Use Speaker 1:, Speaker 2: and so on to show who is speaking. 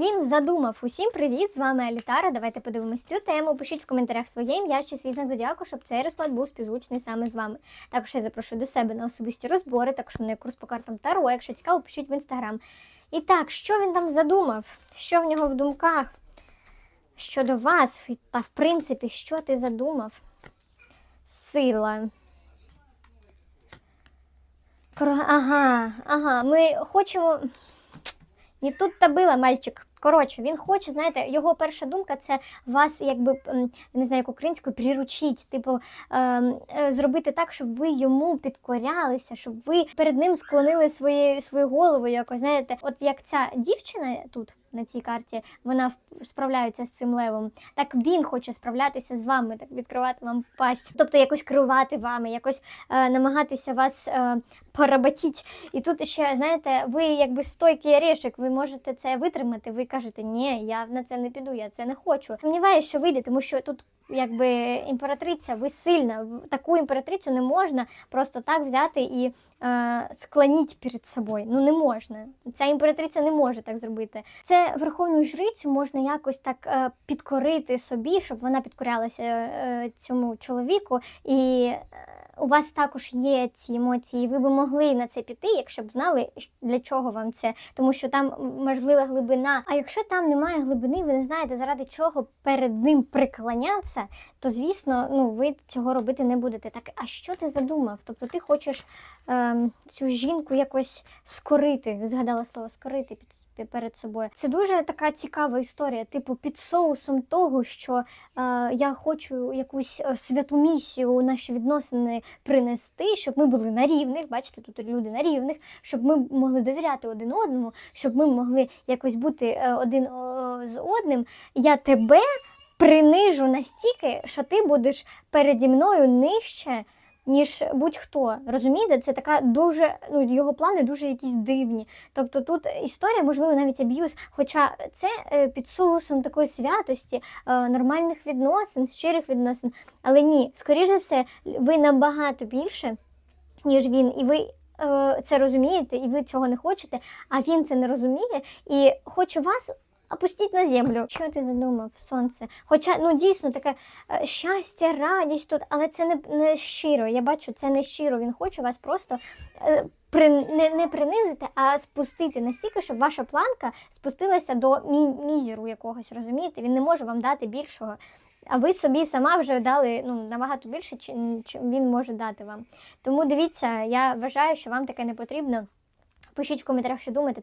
Speaker 1: він задумав? Усім привіт! З вами Алітара. Давайте подивимось цю тему. Пишіть в коментарях своє ім'я чи свій знак зодіаку, щоб цей розклад був співзвучний саме з вами. Також я запрошую до себе на особисті розбори, також є курс по картам Таро. Якщо цікаво, пишіть в інстаграм. І так, що він там задумав? Що в нього в думках? Щодо вас, та в принципі, що ти задумав? Сила. Ага, ага, ми хочемо. Не тут та била, мальчик. Коротше, він хоче, знаєте, його перша думка це вас, якби не знаю, як українською, приручить, типу, ем, е, зробити так, щоб ви йому підкорялися, щоб ви перед ним склонили свої, свою голову якось. Знаєте, от як ця дівчина тут на цій карті, вона справляється з цим левом, так він хоче справлятися з вами, так відкривати вам пасть, тобто якось керувати вами, якось е, намагатися вас е, поработіть. І тут ще, знаєте, ви якби стойкий орешек, ви можете це витримати. Ви кажете, ні, я на це не піду, я це не хочу. Сумніваюся, що вийде, тому що тут. Якби імператриця, ви сильна. Таку імператрицю не можна просто так взяти і е, склоніть перед собою. Ну не можна. Ця імператриця не може так зробити. Це верховну жрицю можна якось так е, підкорити собі, щоб вона підкорялася е, цьому чоловіку. І е, у вас також є ці емоції. Ви би могли на це піти, якщо б знали, для чого вам це, тому що там можлива глибина. А якщо там немає глибини, ви не знаєте, заради чого перед ним приклонятися, то звісно, ну ви цього робити не будете. Так, а що ти задумав? Тобто ти хочеш ем, цю жінку якось скорити, згадала слово скорити під під- перед собою. Це дуже така цікава історія, типу під соусом того, що е, я хочу якусь е, святу місію наші відносини принести, щоб ми були на рівних. Бачите, тут люди на рівних, щоб ми могли довіряти один одному, щоб ми могли якось бути е, один з одним. Я тебе принижу настільки, що ти будеш переді мною нижче. Ніж будь-хто розумієте, це така дуже ну його плани дуже якісь дивні. Тобто тут історія, можливо, навіть аб'юз, хоча це е, під соусом такої святості, е, нормальних відносин, щирих відносин. Але ні, скоріш за все, ви набагато більше, ніж він, і ви е, це розумієте, і ви цього не хочете, а він це не розуміє і хоче вас. Опустіть на землю. Що ти задумав, сонце? Хоча ну дійсно таке е, щастя, радість тут, але це не, не щиро. Я бачу, це не щиро. Він хоче вас просто е, при, не, не принизити, а спустити настільки, щоб ваша планка спустилася до мі, мізеру якогось, розумієте? Він не може вам дати більшого. А ви собі сама вже дали ну, набагато більше, чим, він може дати вам. Тому дивіться, я вважаю, що вам таке не потрібно. Пишіть в коментарях, що думаєте.